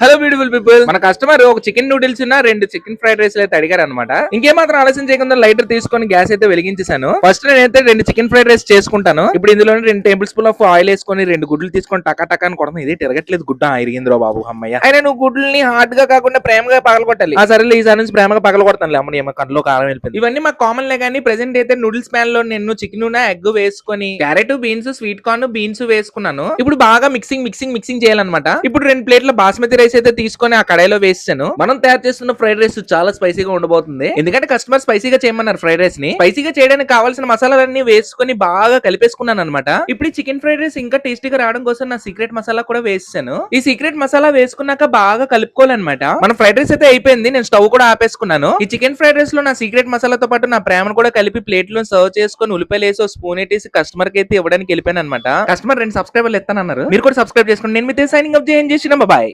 Hello beautiful people మన customer ఒక chicken noodles ఉన్న రెండు చికెన్ ఫ్రైడ్ రైస్ అయితే అడిగారు అనమాట ఇంకేమాత్రం ఆలస్యం చేయకుండా లైటర్ తీసుకొని గ్యాస్ అయితే వెలిగించేసాను ఫస్ట్ నేనైతే రెండు చికెన్ ఫ్రైడ్ రైస్ చేసుకుంటాను. ఇప్పుడు ఇందులో రెండు టేబుల్ స్పూన్ ఆఫ్ ఆయిల్ వేసుకొని రెండు గుడ్లు తీసుకొని టకా టకా అని కొడతాను. ఇది తిరగట్లేదు గుడ్డ ఇరిగిందిరో బాబు అమ్మయ్య. అయినా నువ్వు గుడ్లని హార్డ్గా కాకుండా ప్రేమగా పగలగొట్టాలి. ఆ సరే ఈసారి నుంచి ప్రేమగా పగలగొడతాను అమ్మని ఏమో కళ్ళు కాలం వెళ్ళిపోయింది. ఇవన్నీ మాకు కామన్ లే కానీ ప్రెసెంట్ అయితే నూడిల్స్ ప్యాన్లో నేను చికెన్ ఎగ్ వేసుకొని carrot beans sweet corn beans వేసుకున్నాను. ఇప్పుడు బాగా మిక్సింగ్ మిక్సింగ్ మిక్సింగ్ చేయాలన్నమాట. ఇప్పుడు రెండు ప్లేట్ల బాస్మతి రైస్ అయితే తీసుకొని ఆ కడాయిలో వేసాను మనం తయారు చేస్తున్న ఫ్రైడ్ రైస్ చాలా స్పైసీగా ఉండబోతుంది. ఎందుకంటే కస్టమర్ స్పైసీగా చేయమన్నారు ఫ్రైడ్ రైస్ని. స్పైసీగా చేయడానికి కావాల్సిన మసాలాలన్నీ వేసుకొని బాగా కలిపేసుకున్నాను అనమాట ఇప్పుడు చికెన్ ఫ్రైడ్ రైస్ ఇంకా టేస్టీగా రావడం కోసం నా సీక్రెట్ మసాలా కూడా వేసాను ఈ సీక్రెట్ మసాలా వేసుకున్నాక బాగా కలుపుకోవాలన్నమాట. మన ఫ్రైడ్ రైస్ అయితే అయిపోయింది. నేను స్టవ్ కూడా ఆపేసుకున్నాను. ఈ చికెన్ ఫ్రైడ్ రైస్లో నా సీక్రెట్ మసాలాతో పాటు నా ప్రేమను కూడా కలిపి ప్లేట్లో సర్వ్ చేసుకొని ఉల్లిపాయలు వేసి స్పూన్ ఎట్టేసి కస్టమర్కి అయితే ఇవ్వడానికి వెళ్ళిపోయాను అనమాట కస్టమర్ రెండు సబ్స్క్రైబర్లు ఎత్తానన్నారు. మీరు కూడా సబ్స్క్రైబ్ చేసుకోండి. నేను మీతో సైనింగ్ అప్ చేయండి. చేసిన బాయ్